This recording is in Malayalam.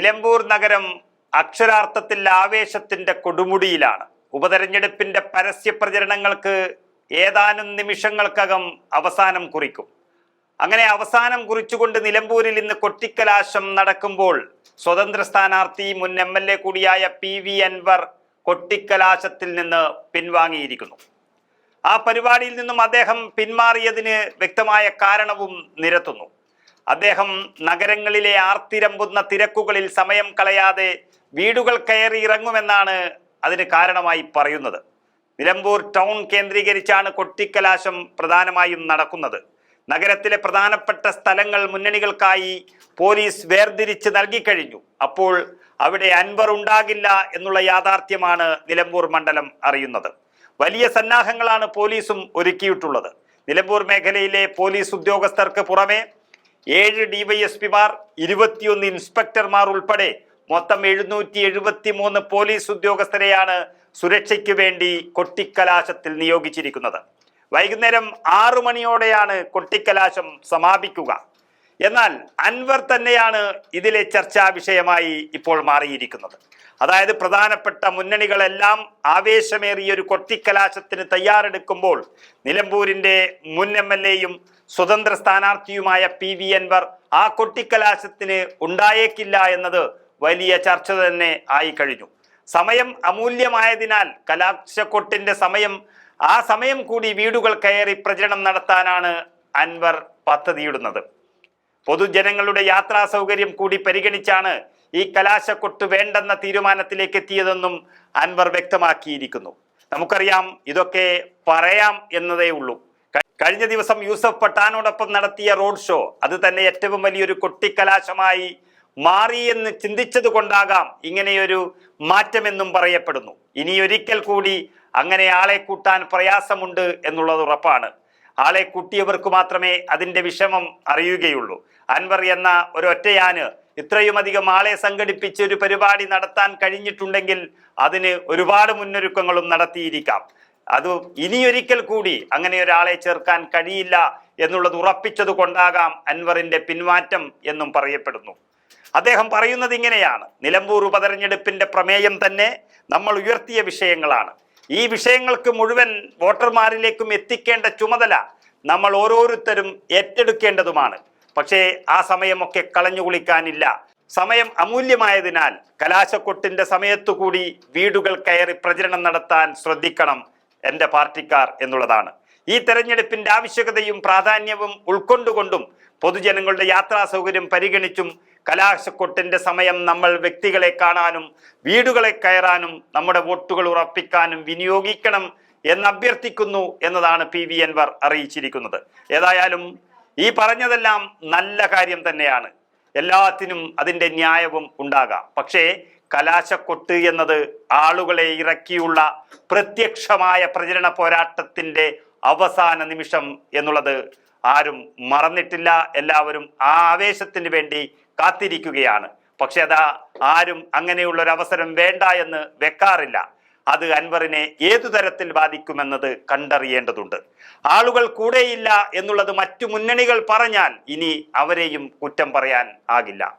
നിലമ്പൂർ നഗരം അക്ഷരാർത്ഥത്തിൽ ആവേശത്തിന്റെ കൊടുമുടിയിലാണ്. ഉപതെരഞ്ഞെടുപ്പിന്റെ പരസ്യ പ്രചരണങ്ങൾക്ക് ഏതാനും നിമിഷങ്ങൾക്കകം അവസാനം കുറിക്കും. അങ്ങനെ അവസാനം കുറിച്ചുകൊണ്ട് നിലമ്പൂരിൽ ഇന്ന് കൊട്ടിക്കലാശം നടക്കുമ്പോൾ സ്വതന്ത്ര സ്ഥാനാർത്ഥി മുൻ എം എൽ എ കൂടിയായ പി വി അൻവർ കൊട്ടിക്കലാശത്തിൽ നിന്ന് പിൻവാങ്ങിയിരിക്കുന്നു. ആ പരിപാടിയിൽ നിന്നും അദ്ദേഹം പിന്മാറിയതിന് വ്യക്തമായ കാരണവും നിരത്തുന്നു. അദ്ദേഹം നഗരങ്ങളിലെ ആർത്തിരമ്പുന്ന തിരക്കുകളിൽ സമയം കളയാതെ വീടുകൾ കയറി ഇറങ്ങുമെന്നാണ് അതിന് കാരണമായി പറയുന്നത്. നിലമ്പൂർ ടൗൺ കേന്ദ്രീകരിച്ചാണ് കൊട്ടിക്കലാശം പ്രധാനമായും നടക്കുന്നത്. നഗരത്തിലെ പ്രധാനപ്പെട്ട സ്ഥലങ്ങൾ മുന്നണികൾക്കായി പോലീസ് വേർതിരിച്ച് നൽകിക്കഴിഞ്ഞു അപ്പോൾ അവിടെ അൻവർ ഉണ്ടാകില്ല എന്നുള്ള യാഥാർത്ഥ്യമാണ് നിലമ്പൂർ മണ്ഡലം അറിയുന്നത്. വലിയ സന്നാഹങ്ങളാണ് പോലീസും ഒരുക്കിയിട്ടുള്ളത്. നിലമ്പൂർ മേഖലയിലെ പോലീസ് ഉദ്യോഗസ്ഥർക്ക് പുറമെ ഏഴ് ഡിവൈഎസ്പിമാർ ഇരുപത്തിയൊന്ന് ഇൻസ്പെക്ടർമാർ ഉൾപ്പെടെ മൊത്തം എഴുന്നൂറ്റി എഴുപത്തി മൂന്ന് പോലീസ് ഉദ്യോഗസ്ഥരെയാണ് സുരക്ഷയ്ക്ക് വേണ്ടി കൊട്ടിക്കലാശത്തിൽ നിയോഗിച്ചിരിക്കുന്നത്. വൈകുന്നേരം ആറു മണിയോടെയാണ് കൊട്ടിക്കലാശം സമാപിക്കുക. എന്നാൽ അൻവർ തന്നെയാണ് ഇതിലെ ചർച്ചാ വിഷയമായി ഇപ്പോൾ മാറിയിരിക്കുന്നത്. അതായത് പ്രധാനപ്പെട്ട മുന്നണികളെല്ലാം ആവേശമേറിയ ഒരു കൊട്ടിക്കലാശത്തിന് തയ്യാറെടുക്കുമ്പോൾ നിലമ്പൂരിന്റെ മുൻ എം എൽ എയും സ്വതന്ത്ര സ്ഥാനാർത്ഥിയുമായ പി വി അൻവർ ആ കൊട്ടിക്കലാശത്തിന് ഉണ്ടായേക്കില്ല എന്നത് വലിയ ചർച്ച തന്നെ ആയി കഴിഞ്ഞു. സമയം അമൂല്യമായതിനാൽ കലാശക്കൊട്ടിന്റെ സമയം ആ സമയം കൂടി വീടുകൾ കയറി പ്രചരണം നടത്താനാണ് അൻവർ പദ്ധതിയിടുന്നത്. പൊതുജനങ്ങളുടെ യാത്രാ സൗകര്യം കൂടി പരിഗണിച്ചാണ് ഈ കലാശക്കൊട്ട് വേണ്ടെന്ന തീരുമാനത്തിലേക്ക് എത്തിയതെന്നും അൻവർ വ്യക്തമാക്കിയിരിക്കുന്നു. നമുക്കറിയാം ഇതൊക്കെ പറയാം എന്നതേ ഉള്ളൂ. കഴിഞ്ഞ ദിവസം യൂസഫ് പട്ടാനോടൊപ്പം നടത്തിയ റോഡ് ഷോ. അത് തന്നെ ഏറ്റവും വലിയൊരു കൊട്ടിക്കലാശമായി മാറി എന്ന് ചിന്തിച്ചത് കൊണ്ടാകാം ഇങ്ങനെയൊരു മാറ്റമെന്നും പറയപ്പെടുന്നു. ഇനി ഒരിക്കൽ കൂടി അങ്ങനെ ആളെ കൂട്ടാൻ പ്രയാസമുണ്ട് എന്നുള്ളത് ഉറപ്പാണ്. ആളെ കൂട്ടിയവർക്ക് മാത്രമേ അതിന്റെ വിഷമം അറിയുകയുള്ളൂ. അൻവർ എന്ന ഒരൊറ്റയാന് ഇത്രയുമധികം ആളെ സംഘടിപ്പിച്ച് ഒരു പരിപാടി നടത്താൻ കഴിഞ്ഞിട്ടുണ്ടെങ്കിൽ അതിന് ഒരുപാട് മുന്നൊരുക്കങ്ങളും നടത്തിയിരിക്കാം. അത് ഇനിയൊരിക്കൽ കൂടി അങ്ങനെ ഒരാളെ ചേർക്കാൻ കഴിയില്ല എന്നുള്ളത് ഉറപ്പിച്ചത് കൊണ്ടാകാം അൻവറിന്റെ പിന്മാറ്റം എന്നും പറയപ്പെടുന്നു. അദ്ദേഹം പറയുന്നത് ഇങ്ങനെയാണ്. നിലമ്പൂർ ഉപതെരഞ്ഞെടുപ്പിന്റെ പ്രമേയം തന്നെ നമ്മൾ ഉയർത്തിയ വിഷയങ്ങളാണ്. ഈ വിഷയങ്ങൾക്ക് മുഴുവൻ വോട്ടർമാരിലേക്കും എത്തിക്കേണ്ട ചുമതല നമ്മൾ ഓരോരുത്തരും ഏറ്റെടുക്കേണ്ടതുമാണ്. പക്ഷേ ആ സമയമൊക്കെ കളഞ്ഞു കുളിക്കാനില്ല. സമയം അമൂല്യമായതിനാൽ കലാശക്കൊട്ടിന്റെ സമയത്തു കൂടി വീടുകൾ കയറി പ്രചരണം നടത്താൻ ശ്രദ്ധിക്കണം എന്റെ പാർട്ടിക്കാർ എന്നുള്ളതാണ്. ഈ തെരഞ്ഞെടുപ്പിന്റെ ആവശ്യകതയും പ്രാധാന്യവും ഉൾക്കൊണ്ടുകൊണ്ടും പൊതുജനങ്ങളുടെ യാത്രാ സൗകര്യം പരിഗണിച്ചും കലാശക്കൊട്ടിന്റെ സമയം നമ്മൾ വ്യക്തികളെ കാണാനും വീടുകളെ കയറാനും നമ്മുടെ വോട്ടുകൾ ഉറപ്പിക്കാനും വിനിയോഗിക്കണം എന്ന് അഭ്യർത്ഥിക്കുന്നു എന്നതാണ് പി വി അൻവർ അറിയിച്ചിരിക്കുന്നത്. ഏതായാലും ഈ പറഞ്ഞതെല്ലാം നല്ല കാര്യം തന്നെയാണ്. എല്ലാത്തിനും അതിന്റെ ന്യായവും ഉണ്ടാകാം. പക്ഷേ കലാശക്കൊട്ട് എന്നത് ആളുകളെ ഇറക്കിയുള്ള പ്രത്യക്ഷമായ പ്രചരണ പോരാട്ടത്തിന്റെ അവസാന നിമിഷം എന്നുള്ളത് ആരും മറന്നിട്ടില്ല. എല്ലാവരും ആ ആവേശത്തിന് വേണ്ടി കാത്തിരിക്കുകയാണ്. പക്ഷെ അതാ ആരും അങ്ങനെയുള്ള ഒരു അവസരം വേണ്ട എന്ന് വെക്കാറില്ല. അത് അൻവറിനെ ഏതു തരത്തിൽ ബാധിക്കുമെന്നത് കണ്ടറിയേണ്ടതുണ്ട്. ആളുകൾ കൂടെയില്ല എന്നുള്ളത് മറ്റു മുന്നണികൾ പറഞ്ഞാൽ ഇനി അവരെയും കുറ്റം പറയാൻ ആകില്ല.